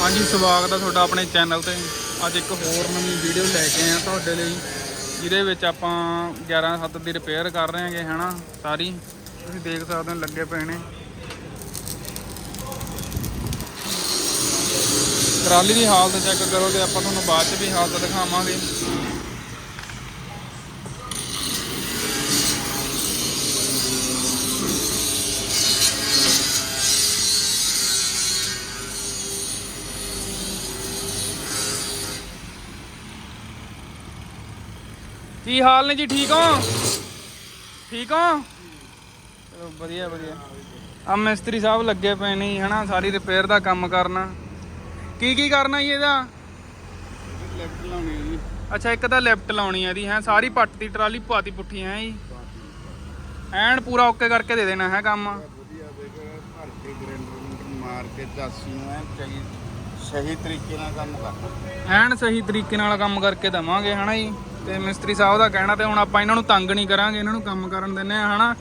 ਹਾਂਜੀ, ਸਵਾਗਤ ਹੈ ਤੁਹਾਡਾ ਆਪਣੇ ਚੈਨਲ ਤੇ। ਅੱਜ ਇੱਕ ਹੋਰ ਨਵੀਂ ਵੀਡੀਓ ਲੈ ਕੇ ਆਏ ਆ ਤੁਹਾਡੇ ਲਈ, ਜਿਹਦੇ ਵਿੱਚ ਆਪਾਂ 11 7 ਦੀ ਰਿਪੇਅਰ ਕਰ ਰਹੇ ਹਾਂਗੇ, ਹਨਾ, ਸਾਰੀ। ਤੁਸੀਂ ਦੇਖ ਸਕਦੇ ਹੋ, ਲੱਗੇ ਪਏ ਨੇ। ਟਰਾਲੀ ਦੀ ਹਾਲਤ ਚੈੱਕ ਕਰੋ ਤੇ ਆਪਾਂ ਤੁਹਾਨੂੰ ਬਾਅਦ ਚ ਵੀ ਹਾਲਤ ਦਿਖਾਵਾਂਗੇ। ਕੀ ਹਾਲ ਨੇ ਜੀ ਠੀਕ ਹੋ? ਠੀਕ ਹੋ? ਚਲੋ ਵਧੀਆ ਵਧੀਆ। ਆ ਮਿਸਤਰੀ ਸਾਹਿਬ ਲੱਗੇ ਪਏ ਨੇ ਜੀ, ਹਨਾ ਸਾਰੀ ਰਿਪੇਅਰ ਦਾ ਕੰਮ ਕਰਨਾ। ਕੀ ਕੀ ਕਰਨਾ ਜੀ ਇਹਦਾ? ਲੈਫਟ ਲਾਉਣੀ ਹੈ ਜੀ। ਅੱਛਾ ਇੱਕ ਤਾਂ ਲਿਫਟ ਲਾਉਣੀ ਹੈ ਦੀ ਹੈ ਸਾਰੀ ਪੱਟ ਦੀ ਟਰਾਲੀ ਪਾਤੀ ਪੁੱਠੀ ਹੈ ਜੀ। ਐਨ ਪੂਰਾ ਓਕੇ ਕਰਕੇ ਦੇ ਦੇਣਾ ਹੈ ਕੰਮ। ਵਧੀਆ ਦੇਖ ਭਰ ਕੇ ਗ੍ਰੈਂਡਰ ਮਾਰ ਕੇ ਚਾਸੀ ਨੂੰ ਐਨ ਸਹੀ ਸਹੀ ਤਰੀਕੇ ਨਾਲ ਕੰਮ ਕਰਨਾ। ਐਨ ਸਹੀ ਤਰੀਕੇ ਨਾਲ ਕੰਮ ਕਰਕੇ ਦਵਾਂਗੇ ਹਨਾ ਜੀ। ਤੇ ਮਿਸਤਰੀ ਸਾਹਿਬ ਦਾ ਕਹਿਣਾ ਤੇ ਹੁਣ ਆਪਾਂ ਇਹਨਾਂ ਨੂੰ ਤੰਗ ਨਹੀਂ ਕਰਾਂਗੇ, ਇਹਨਾਂ ਨੂੰ ਕੰਮ ਕਰਨ ਦਿੰਨੇ ਆ ਹਨਾ?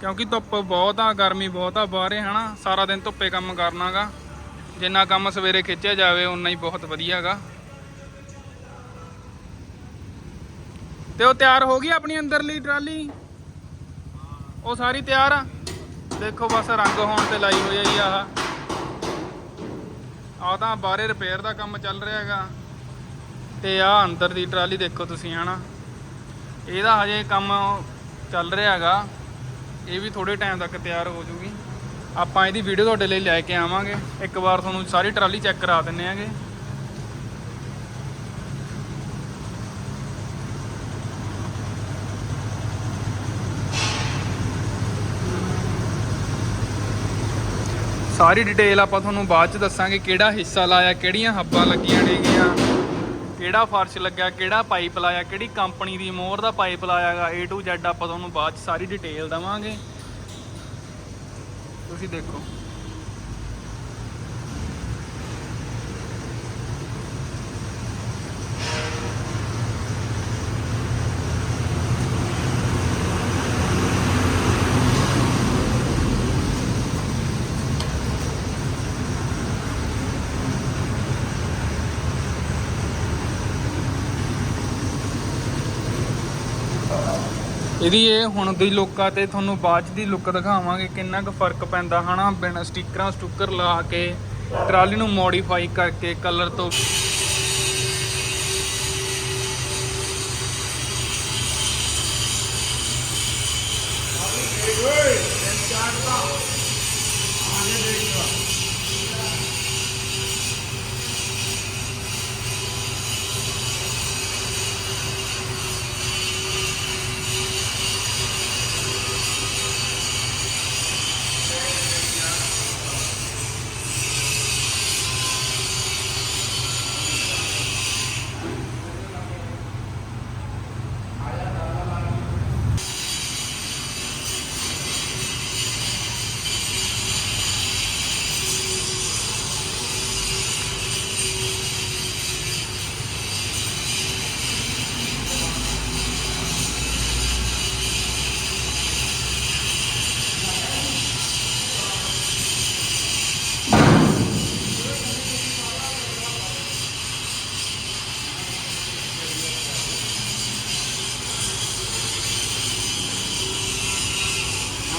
ਕਿਉਂਕਿ ਧੁੱਪ ਬਹੁਤ ਆ, ਗਰਮੀ ਬਹੁਤ ਆ ਬਾਹਰੇ, ਹਨਾ? ਸਾਰਾ ਦਿਨ ਧੁੱਪੇ ਕੰਮ ਕਰਨਾਗਾ। ਜਿੰਨਾ ਕੰਮ ਸਵੇਰੇ ਖਿੱਚਿਆ ਜਾਵੇ ਉਨਾ ਹੀ ਬਹੁਤ ਵਧੀਆਗਾ। ਤੇ ਉਹ ਤਿਆਰ ਹੋ ਗਈ ਆਪਣੀ ਅੰਦਰਲੀ ਟਰਾਲੀ? ਉਹ ਸਾਰੀ ਤਿਆਰ ਆ? ਦੇਖੋ ਬਸ ਰੰਗ ਹੋਣ ਤੇ ਲਾਈ ਹੋਈ ਆ ਆਹ। ਆ ਤਾਂ ਬਾਹਰੇ ਰਿਪੇਅਰ ਦਾ ਕੰਮ ਚੱਲ ਰਿਹਾ ਹੈਗਾ। ਤੇ ਆ ਅੰਦਰ ਦੀ ਟਰਾਲੀ ਦੇਖੋ ਤੁਸੀਂ, ਹਨਾ? ਇਹਦਾ ਹਜੇ ਕੰਮ ਚੱਲ ਰਿਹਾ ਹੈਗਾ। ਇਹ ਵੀ ਥੋੜੇ ਟਾਈਮ ਤੱਕ ਤਿਆਰ ਹੋ ਜੂਗੀ। ਆਪਾਂ ਇਹਦੀ ਵੀਡੀਓ ਤੁਹਾਡੇ ਲਈ ਲੈ ਕੇ ਆਵਾਂਗੇ। ਇੱਕ ਵਾਰ ਤੁਹਾਨੂੰ ਸਾਰੀ ਟਰਾਲੀ ਚੈੱਕ ਕਰਾ ਦਿੰਨੇ ਆਂਗੇ ਸਾਰੀ ਡਿਟੇਲ ਆਪਾਂ ਤੁਹਾਨੂੰ ਬਾਅਦ ਚ ਦੱਸਾਂਗੇ ਕਿਹੜਾ ਹਿੱਸਾ ਲਾਇਆ, ਕਿਹੜੀਆਂ ਹੱਬਾਂ ਲੱਗੀਆਂ ਨੇਗੀਆਂ। ਕਿਹੜਾ ਫਰਸ਼ ਲੱਗਿਆ, ਕਿਹੜਾ ਪਾਈਪ ਲਾਇਆ, ਕਿਹੜੀ ਕੰਪਨੀ ਦੀ ਮੋਹਰ ਦਾ ਪਾਈਪ ਲਾਇਆਗਾ, A to Z ਆਪਾਂ ਤੁਹਾਨੂੰ ਬਾਅਦ ਚ ਸਾਰੀ ਡਿਟੇਲ ਦਵਾਂਗੇ। ਤੁਸੀਂ ਦੇਖੋ। ਇਹਦੀ ਇਹ ਹੁਣ ਦੀ ਲੁੱਕ ਤੇ ਤੁਹਾਨੂੰ ਬਾਅਦ 'ਚ ਦੀ ਲੁੱਕ ਦਿਖਾਵਾਂਗੇ ਕਿੰਨਾ ਕੁ ਫ਼ਰਕ ਪੈਂਦਾ, ਹਨਾ? ਬਿਨ ਸਟickਰਾਂ ਸਟੁੱਕਰ ਲਾ ਕੇ, ਟਰਾਲੀ ਨੂੰ ਮੋਡੀਫਾਈ ਕਰਕੇ ਕਲਰ ਤੋਂ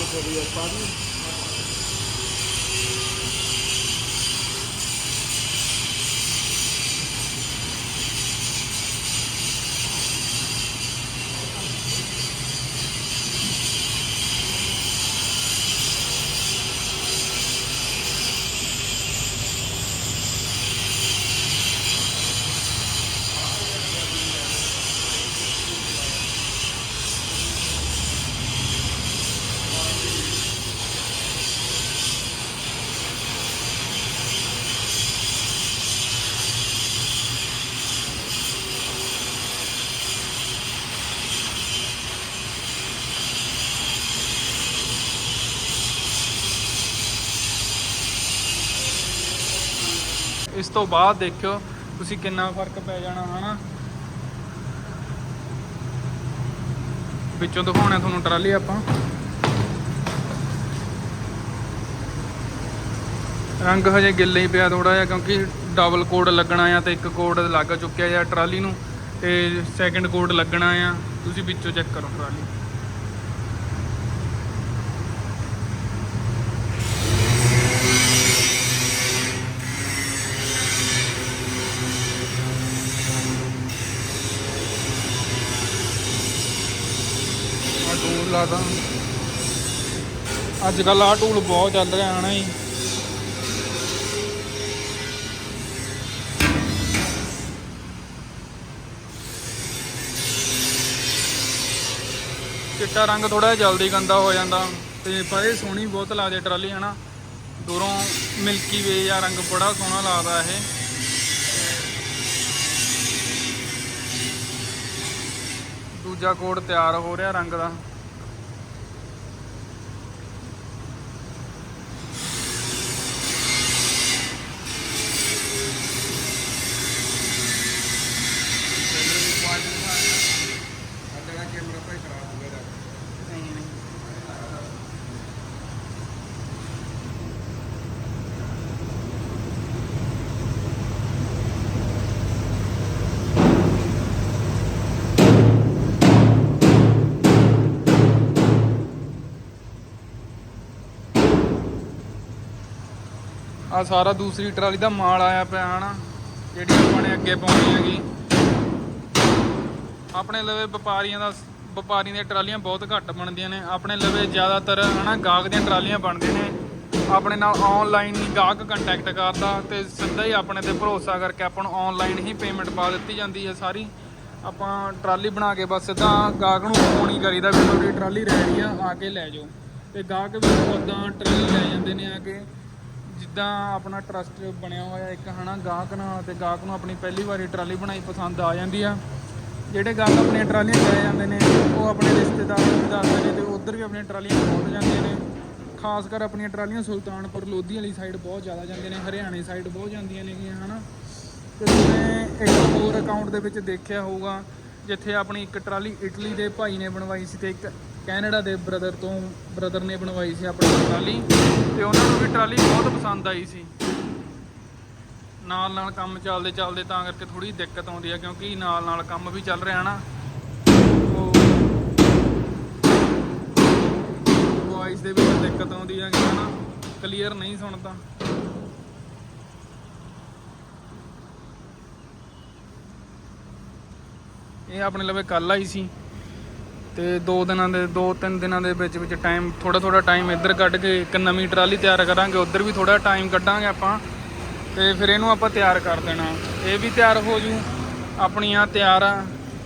ਹਾਂ ਥੋੜੀ ਪਾਣੀ ਇਸ ਤੋਂ ਬਾਅਦ ਦੇਖਿਓ ਤੁਸੀਂ ਕਿੰਨਾ ਫ਼ਰਕ ਪੈ ਜਾਣਾ, ਹਨਾ? ਵਿੱਚੋਂ ਦਿਖਾਉਣਾ ਤੁਹਾਨੂੰ ਟਰਾਲੀ ਆਪਾਂ। ਰੰਗ ਹਜੇ ਗਿੱਲੇ ਹੀ ਪਿਆ ਥੋੜਾ ਜਿਹਾ, ਕਿਉਂਕਿ ਡਬਲ ਕੋਡ ਲੱਗਣਾ ਆ ਤੇ ਇੱਕ ਕੋਡ ਲੱਗ ਚੁੱਕਿਆ ਆ ਟਰਾਲੀ ਨੂੰ ਤੇ ਸੈਕੰਡ ਕੋਡ ਲੱਗਣਾ ਆ। ਤੁਸੀਂ ਵਿੱਚੋਂ ਚੈੱਕ ਕਰੋ ਟਰਾਲੀ। ਆ ਟੂਲ ਲਾਦਾ ਅੱਜ ਕੱਲ ਆ ਟੂਲ ਬਹੁਤ ਚੱਲ ਰਿਹਾ ਹਨਾ ਜੀ। ਚਿੱਟਾ ਰੰਗ ਥੋੜਾ ਜਲਦੀ ਗੰਦਾ ਹੋ ਜਾਂਦਾ। ਤੇ ਪਰ ਇਹ ਸੋਹਣੀ ਬਹੁਤ ਲੱਗਦੀ ਟਰਾਲੀ ਹਨਾ। ਦੂਰੋਂ ਮਿਲਕੀ ਵੇ ਜਾਂ ਰੰਗ ਬੜਾ ਸੋਹਣਾ ਲੱਗਦਾ ਇਹ। ਦੂਜਾ ਕੋਡ ਤਿਆਰ ਹੋ ਰਿਹਾ ਰੰਗ ਦਾ। ਕੈਮਰਾ ਭਾਈ ਖਰਾਬ ਹੋ ਗਿਆ ਨਹੀਂ ਨਹੀਂ ਆ ਸਾਰਾ ਦੂਸਰੀ ਟਰਾਲੀ ਦਾ ਮਾਲ ਆਇਆ ਪਿਆ, ਹਨਾ? ਜਿਹੜੀ ਆਪਾਂ ਨੇ ਅੱਗੇ ਪਾਉਣੀ ਹੈਗੀ। ਆਪਣੇ ਲਵੇ ਵਪਾਰੀਆਂ ਦਾ ਵਪਾਰੀਆਂ ਦੀਆਂ ਟਰਾਲੀਆਂ ਬਹੁਤ ਘੱਟ ਬਣਦੀਆਂ ਨੇ। ਆਪਣੇ ਲਵੇ ਜ਼ਿਆਦਾਤਰ, ਹਨਾ, ਗਾਹਕ ਦੀਆਂ ਟਰਾਲੀਆਂ ਬਣਦੇ ਨੇ। ਆਪਣੇ ਨਾਲ ਆਨਲਾਈਨ ਹੀ ਗਾਹਕ ਕੰਟੈਕਟ ਕਰਦਾ ਤੇ ਸਿੱਧਾ ਹੀ ਆਪਣੇ ਤੇ ਭਰੋਸਾ ਕਰਕੇ ਆਪਾਂ ਨੂੰ ਆਨਲਾਈਨ ਹੀ ਪੇਮੈਂਟ ਪਾ ਦਿੱਤੀ ਜਾਂਦੀ ਹੈ ਸਾਰੀ। ਆਪਾਂ ਟਰਾਲੀ ਬਣਾ ਕੇ ਬਸ ਸਿੱਧਾ ਗਾਹਕ ਨੂੰ ਫੋਨ ਹੀ ਕਰੀਦਾ ਵੀ ਤੁਹਾਡੀ ਟਰਾਲੀ ਰੈਡੀ ਆ ਆ ਕੇ ਲੈ ਜਾਓ। ਤੇ ਗਾਹਕ ਵੀ ਉਦਾਂ ਟਰਾਲੀ ਲੈ ਜਾਂਦੇ ਨੇ ਆ ਕੇ। ਜਿੱਦਾਂ ਆਪਣਾ ਟਰਸਟ ਬਣਿਆ ਹੋਇਆ ਇੱਕ, ਹਨਾ, ਗਾਹਕ ਨਾਲ ਤੇ ਗਾਹਕ ਨੂੰ ਆਪਣੀ ਪਹਿਲੀ ਵਾਰੀ ਟਰਾਲੀ ਬਣਾਈ ਪਸੰਦ ਆ ਜਾਂਦੀ ਆ। ਜਿਹੜੇ ਗੱਲ ਆਪਣੀਆਂ ਟਰਾਲੀਆਂ ਲੈ ਜਾਂਦੇ ਨੇ, ਉਹ ਆਪਣੇ ਰਿਸ਼ਤੇਦਾਰਾਂ ਨੂੰ ਵੀ ਦੱਸਦੇ ਨੇ ਤੇ ਉਧਰ ਵੀ ਆਪਣੀਆਂ ਟਰਾਲੀਆਂ ਪਹੁੰਚ ਜਾਂਦੀਆਂ ਨੇ। ਖਾਸ ਕਰ ਆਪਣੀਆਂ ਟਰਾਲੀਆਂ ਸੁਲਤਾਨਪੁਰ ਲੋਧੀ ਵਾਲੀ ਸਾਈਡ ਬਹੁਤ ਜ਼ਿਆਦਾ ਜਾਂਦੇ ਨੇ, ਹਰਿਆਣੇ ਸਾਈਡ ਬਹੁਤ ਜਾਂਦੀਆਂ ਨੇਗੀਆਂ ਹਨਾ। ਤੇ ਜਿਵੇਂ ਇੱਕ ਹੋਰ ਅਕਾਊਂਟ ਦੇ ਵਿੱਚ ਦੇਖਿਆ ਹੋਊਗਾ, ਜਿੱਥੇ ਆਪਣੀ ਇੱਕ ਟਰਾਲੀ ਇਟਲੀ ਦੇ ਭਾਈ ਨੇ ਬਣਵਾਈ ਸੀ ਤੇ ਇੱਕ ਕੈਨੇਡਾ ਦੇ ਬ੍ਰਦਰ ਤੋਂ ਬ੍ਰਦਰ ਨੇ ਬਣਵਾਈ ਸੀ ਆਪਣੀ ਟਰਾਲੀ, ਤੇ ਉਹਨਾਂ ਨੂੰ ਵੀ ਟਰਾਲੀ ਬਹੁਤ ਪਸੰਦ ਆਈ ਸੀ। ਨਾਲ ਨਾਲ ਕੰਮ ਚੱਲਦੇ ਚੱਲਦੇ ਤਾਂ ਕਰਕੇ ਥੋੜੀ ਦਿੱਕਤ ਆਉਂਦੀ ਆ, ਕਿਉਂਕਿ ਨਾਲ ਨਾਲ ਕੰਮ ਵੀ ਚੱਲ ਰਿਹਾ ਨਾ। ਉਹ ਵੌਇਸ ਦੇ ਵਿੱਚ ਦਿੱਕਤ ਆਉਂਦੀ ਹੈ ਕਿ ਨਾ ਕਲੀਅਰ ਨਹੀਂ ਸੁਣਦਾ। ਇਹ ਆਪਣੇ ਲਵੇ ਕੱਲ ਆਈ ਸੀ ਤੇ ਦੋ ਦਿਨਾਂ ਦੇ, ਦੋ ਤਿੰਨ ਦਿਨਾਂ ਦੇ ਵਿੱਚ ਵਿੱਚ ਟਾਈਮ ਥੋੜਾ ਥੋੜਾ ਟਾਈਮ ਇੱਧਰ ਕੱਢ ਕੇ ਇੱਕ ਨਵੀਂ ਟਰਾਲੀ ਤਿਆਰ ਕਰਾਂਗੇ, ਉੱਧਰ ਵੀ ਥੋੜਾ ਟਾਈਮ ਕੱਢਾਂਗੇ ਆਪਾਂ। ਤੇ ਫਿਰ ਇਹਨੂੰ ਆਪਾਂ ਤਿਆਰ ਕਰ ਦੇਣਾ। ਇਹ ਵੀ ਤਿਆਰ ਹੋ ਜੂ। ਆਪਣੀਆਂ ਤਿਆਰ ਆ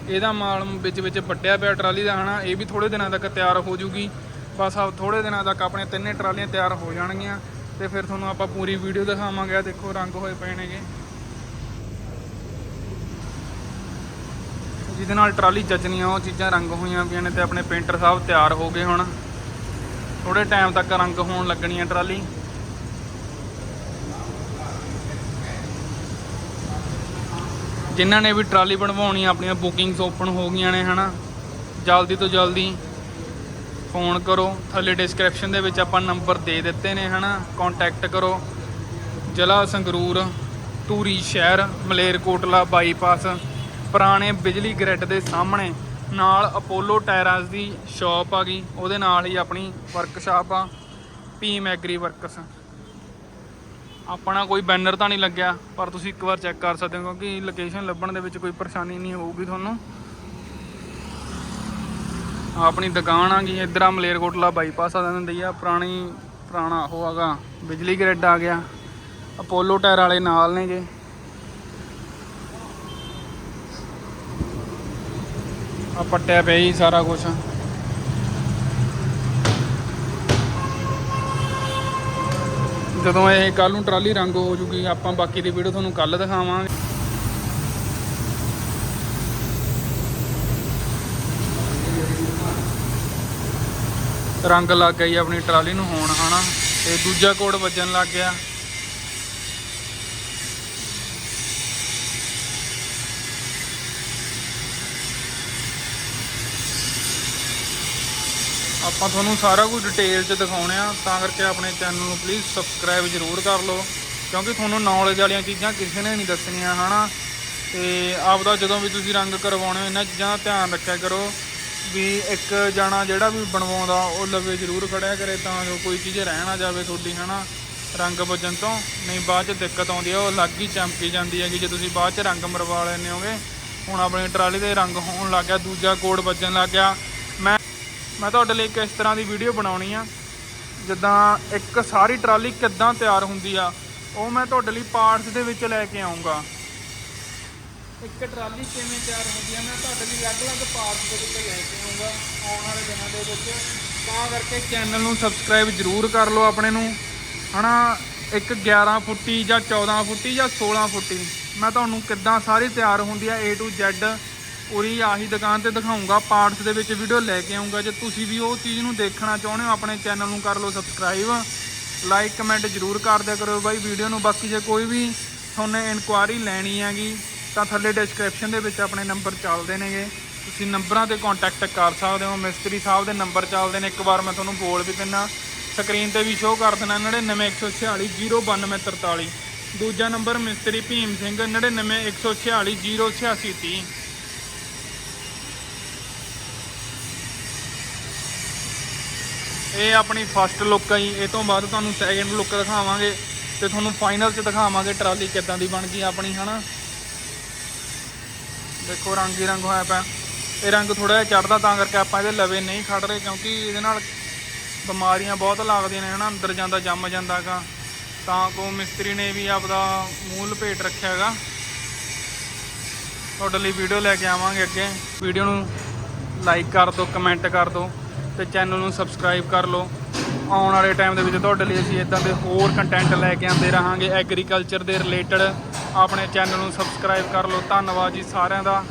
ਇਹਦਾ ਮਾਲ ਵਿੱਚ ਵਿੱਚ ਵੱਡਿਆ ਪਿਆ ਟਰਾਲੀ ਦਾ, ਹਨਾ? ਇਹ ਵੀ ਥੋੜੇ ਦਿਨਾਂ ਤੱਕ ਤਿਆਰ ਹੋ ਜੂਗੀ। ਬਸ ਆ ਥੋੜੇ ਦਿਨਾਂ ਤੱਕ ਆਪਣੇ ਤਿੰਨੇ ਟਰਾਲੀਆਂ ਤਿਆਰ ਹੋ ਜਾਣਗੀਆਂ। ਤੇ ਫਿਰ ਤੁਹਾਨੂੰ ਆਪਾਂ ਪੂਰੀ ਵੀਡੀਓ ਦਿਖਾਵਾਂਗੇ। ਆਹ ਦੇਖੋ, ਰੰਗ ਹੋਏ ਪਏ ਨੇਗੇ। ਜਿਹਦੇ ਨਾਲ ਟਰਾਲੀ ਜਚਣੀਆਂ ਉਹ ਚੀਜ਼ਾਂ ਰੰਗ ਹੋਈਆਂ ਪਈਆਂ ਨੇ ਤੇ ਆਪਣੇ ਪੇਂਟਰ ਸਾਹਿਬ ਤਿਆਰ ਹੋ ਗਏ ਹੁਣ। ਥੋੜੇ ਟਾਈਮ ਤੱਕ ਰੰਗ ਹੋਣ ਲੱਗਣੀਆਂ ਟਰਾਲੀ। ਜਿਨ੍ਹਾਂ ਨੇ ਵੀ ਟਰਾਲੀ ਬਣਵਾਉਣੀ, ਆਪਣੀਆਂ ਬੁਕਿੰਗਸ ਓਪਨ ਹੋ ਗਈਆਂ ਨੇ, ਹਨਾ? ਜਲਦੀ ਤੋਂ ਜਲਦੀ ਫੋਨ ਕਰੋ। ਥੱਲੇ ਡਿਸਕ੍ਰਿਪਸ਼ਨ ਦੇ ਵਿੱਚ ਆਪਾਂ ਨੰਬਰ ਦੇ ਦਿੱਤੇ ਨੇ, ਹਨਾ? ਕੰਟੈਕਟ ਕਰੋ। ਜ਼ਿਲ੍ਹਾ ਸੰਗਰੂਰ, ਧੂਰੀ ਸ਼ਹਿਰ, ਮਲੇਰਕੋਟਲਾ ਬਾਈਪਾਸ ਪੁਰਾਣੇ ਬਿਜਲੀ ਗ੍ਰਿਡ ਦੇ ਸਾਹਮਣੇ। ਨਾਲ ਅਪੋਲੋ ਟਾਇਰਸ ਦੀ ਸ਼ਾਪ ਆ ਗਈ। ਉਹਦੇ ਨਾਲ ਹੀ ਆਪਣੀ ਵਰਕਸ਼ਾਪ ਆ ਪੀਮ ਐਗਰੀ ਵਰਕਸ ਆਪਣਾ ਕੋਈ ਬੈਨਰ ਤਾਂ ਨਹੀਂ ਲੱਗਿਆ, ਪਰ ਤੁਸੀਂ ਇੱਕ ਵਾਰ ਚੈੱਕ ਕਰ ਸਕਦੇ ਹੋ, ਕਿਉਂਕਿ ਲੋਕੇਸ਼ਨ ਲੱਭਣ ਦੇ ਵਿੱਚ ਕੋਈ ਪਰੇਸ਼ਾਨੀ ਨਹੀਂ ਹੋਊਗੀ ਤੁਹਾਨੂੰ। ਆਪਣੀ ਦੁਕਾਨ ਆ ਗਈ, ਇੱਧਰ ਆ ਮਲੇਰਕੋਟਲਾ ਬਾਈਪਾਸ ਆ ਦਿੰਦੀ ਆ, ਪੁਰਾਣੀ, ਪੁਰਾਣਾ ਉਹ ਹੈਗਾ, ਬਿਜਲੀ ਗ੍ਰਿਡ ਆ ਗਿਆ। ਅਪੋਲੋ ਟਾਇਰ ਵਾਲੇ ਨਾਲ ਨੇਗੇ ਆ ਪੱਟਿਆ ਪਿਆ ਜੀ ਸਾਰਾ ਕੁਝ ਜਦੋਂ ਇਹ ਕੱਲ ਨੂੰ ਟਰਾਲੀ ਰੰਗ ਹੋ ਜੂਗੀ, ਆਪਾਂ ਬਾਕੀ ਦੀ ਵੀਡੀਓ ਤੁਹਾਨੂੰ ਕੱਲ ਦਿਖਾਵਾਂਗੇ। ਰੰਗ ਲੱਗ ਗਈ ਆਪਣੀ ਟਰਾਲੀ ਨੂੰ ਹੋਣ, ਹਨਾ? ਤੇ ਦੂਜਾ ਕੋਡ ਵੱਜਣ ਲੱਗ ਗਿਆ। ਆਪਾਂ ਤੁਹਾਨੂੰ ਸਾਰਾ ਕੁਝ ਡਿਟੇਲ 'ਚ ਦਿਖਾਉਣੇ ਆ, ਤਾਂ ਕਰਕੇ ਆਪਣੇ ਚੈਨਲ ਨੂੰ ਪਲੀਜ਼ ਸਬਸਕ੍ਰਾਈਬ ਜ਼ਰੂਰ ਕਰ ਲਓ, ਕਿਉਂਕਿ ਤੁਹਾਨੂੰ ਨੌਲੇਜ ਵਾਲੀਆਂ ਚੀਜ਼ਾਂ ਕਿਸੇ ਨੇ ਨਹੀਂ ਦੱਸਣੀਆਂ, ਹਨਾ? ਤੇ ਆਪਦਾ ਜਦੋਂ ਵੀ ਤੁਸੀਂ ਰੰਗ ਕਰਵਾਉਣੇ ਹੋ, ਇਹਨਾਂ ਚੀਜ਼ਾਂ ਦਾ ਧਿਆਨ ਰੱਖਿਆ ਕਰੋ ਵੀ ਇੱਕ ਜਾਣਾ ਜਿਹੜਾ ਵੀ ਬਣਵਾਉਂਦਾ, ਉਹ ਲਵੇ ਜ਼ਰੂਰ ਖੜਿਆ ਕਰੇ, ਤਾਂ ਜੋ ਕੋਈ ਚੀਜ਼ ਰਹਿ ਨਾ ਜਾਵੇ ਤੁਹਾਡੀ, ਹਨਾ? ਰੰਗ ਵੱਜਣ ਤੋਂ, ਨਹੀਂ ਬਾਅਦ ਚ ਦਿੱਕਤ ਆਉਂਦੀ ਹੈ ਉਹ ਅਲੱਗ ਹੀ ਚਮਕੀ ਜਾਂਦੀ ਹੈਗੀ, ਜੇ ਤੁਸੀਂ ਬਾਅਦ ਚ ਰੰਗ ਮਰਵਾ ਲੈਂਦੇ ਹੋਗੇ, ਹੁਣ ਆਪਣੀ ਟਰਾਲੀ ਦੇ ਰੰਗ ਹੋਣ ਲੱਗ ਗਿਆ, ਦੂਜਾ ਕੋਡ ਵੱਜਣ ਲੱਗ ਗਿਆ ਮੈਂ ਤੁਹਾਡੇ ਲਈ ਇੱਕ ਇਸ ਤਰ੍ਹਾਂ ਦੀ ਵੀਡੀਓ ਬਣਾਉਣੀ ਆ। ਜਿੱਦਾਂ ਇੱਕ ਸਾਰੀ ਟਰਾਲੀ ਕਿੱਦਾਂ ਤਿਆਰ ਹੁੰਦੀ ਆ, ਉਹ ਮੈਂ ਤੁਹਾਡੇ ਲਈ ਪਾਰਟਸ ਦੇ ਵਿੱਚ ਲੈ ਕੇ ਆਉਂਗਾ ਇੱਕ ਟਰਾਲੀ ਕਿਵੇਂ ਤਿਆਰ ਹੁੰਦੀ ਆ, ਮੈਂ ਤੁਹਾਡੇ ਲਈ ਅਲੱਗ-ਅਲੱਗ ਪਾਰਟਸ ਦੇ ਵਿੱਚ ਲੈ ਕੇ ਆਉਂਗਾ ਆਉਣ ਵਾਲੇ ਦਿਨਾਂ ਦੇ ਵਿੱਚ। ਤਾਂ ਕਰਕੇ ਚੈਨਲ ਨੂੰ ਸਬਸਕ੍ਰਾਈਬ ਜ਼ਰੂਰ ਕਰ ਲਓ ਆਪਣੇ ਨੂੰ। ਹਨਾ, ਇੱਕ 11 ਫੁੱਟੀ ਜਾਂ 14 ਫੁੱਟੀ ਜਾਂ 16 ਫੁੱਟੀ। ਮੈਂ ਤੁਹਾਨੂੰ ਕਿੱਦਾਂ ਸਾਰੀ ਤਿਆਰ ਹੁੰਦੀ ਆ A to Z ਪੂਰੀ ਆਹੀ ਦੁਕਾਨ ਤੇ ਦਿਖਾਉਂਗਾ, ਪਾਰਟਸ ਦੇ ਵਿੱਚ ਵੀਡੀਓ ਲੈ ਕੇ ਆਉਂਗਾ। ਜੇ ਤੁਸੀਂ ਵੀ ਉਹ ਚੀਜ਼ ਨੂੰ ਦੇਖਣਾ ਚਾਹੁੰਦੇ ਹੋ, ਆਪਣੇ ਚੈਨਲ ਨੂੰ ਕਰ ਲਓ ਸਬਸਕ੍ਰਾਈਬ ਲਾਈਕ ਕਮੈਂਟ ਜ਼ਰੂਰ ਕਰ ਦਿਆ ਕਰੋ ਬਾਈ। ਵੀਡੀਓ ਨੂੰ ਬਾਕੀ ਜੇ ਕੋਈ ਵੀ ਤੁਹਾਨੂੰ ਇਨਕੁਆਰੀ ਲੈਣੀ ਹੈਗੀ, ਤਾਂ ਥੱਲੇ ਡਿਸਕ੍ਰਿਪਸ਼ਨ ਦੇ ਵਿੱਚ ਆਪਣੇ ਨੰਬਰ ਚੱਲਦੇ ਨੇਗੇ। ਤੁਸੀਂ ਨੰਬਰਾਂ ਤੇ ਕੰਟੈਕਟ ਕਰ ਸਕਦੇ ਹੋ। ਮਿਸਤਰੀ ਸਾਹਿਬ ਦੇ ਨੰਬਰ ਚੱਲਦੇ ਨੇ। ਇੱਕ ਵਾਰ ਮੈਂ ਤੁਹਾਨੂੰ ਬੋਲ ਵੀ ਦਿੰਨਾ। ਸਕਰੀਨ ਤੇ ਵੀ ਸ਼ੋਅ ਕਰ ਦੇਣਾ 99146 ਦੂਜਾ ਨੰਬਰ ਮਿਸਤਰੀ ਭੀਮ ਸਿੰਘ 99146 ਇਹ ਆਪਣੀ ਫਸਟ ਲੁੱਕ ਆ ਜੀ। ਇਹ ਤੋਂ ਬਾਅਦ ਤੁਹਾਨੂੰ ਸੈਕਿੰਡ ਲੁੱਕ ਦਿਖਾਵਾਂਗੇ ਤੇ ਤੁਹਾਨੂੰ ਫਾਈਨਲ 'ਚ ਦਿਖਾਵਾਂਗੇ ਟਰਾਲੀ ਕਿੱਦਾਂ ਦੀ ਬਣ ਗਈ ਆਪਣੀ, ਹਨਾ? ਦੇਖੋ, ਰੰਗ ਹੀ ਰੰਗ ਹੋਇਆ ਪਿਆ। ਇਹ ਰੰਗ ਥੋੜਾ ਜਿਹਾ ਚੜਦਾ ਤਾਂ ਕਰਕੇ ਆਪਾਂ ਇਹਦੇ ਲਵੇ ਨਹੀਂ ਖੜ ਰਹੇ ਕਿਉਂਕਿ ਇਹਦੇ ਨਾਲ ਬਿਮਾਰੀਆਂ ਬਹੁਤ ਲੱਗਦੀਆਂ ਨੇ, ਹਨਾ? ਅੰਦਰ ਜਾਂਦਾ, ਜੰਮ ਜਾਂਦਾਗਾ ਤਾਂ ਕੋ ਮਿਸਤਰੀ ਨੇ ਵੀ ਆਪਦਾ ਮੂਲ ਲਪੇਟ ਰੱਖਿਆ ਹੈਗਾ ਤੁਹਾਡੇ ਲਈ ਵੀਡੀਓ ਲੈ ਕੇ ਆਵਾਂਗੇ ਅੱਗੇ। ਵੀਡੀਓ ਨੂੰ ਲਾਈਕ ਕਰ ਦਿਓ ਕਮੈਂਟ ਕਰ ਦਿਓ। ਤੇ ਚੈਨਲ ਨੂੰ ਸਬਸਕ੍ਰਾਈਬ ਕਰ ਲਓ। ਆਉਣ ਵਾਲੇ ਟਾਈਮ ਦੇ ਵਿੱਚ ਤੁਹਾਡੇ ਲਈ ਅਸੀਂ ਇਦਾਂ ਦੇ ਹੋਰ ਕੰਟੈਂਟ ਲੈ ਕੇ ਆਉਂਦੇ ਰਹਾਂਗੇ ਐਗਰੀਕਲਚਰ ਦੇ ਰਿਲੇਟਡ ਆਪਣੇ ਚੈਨਲ ਨੂੰ ਸਬਸਕ੍ਰਾਈਬ ਕਰ ਲਓ। ਧੰਨਵਾਦ ਜੀ ਸਾਰਿਆਂ ਦਾ।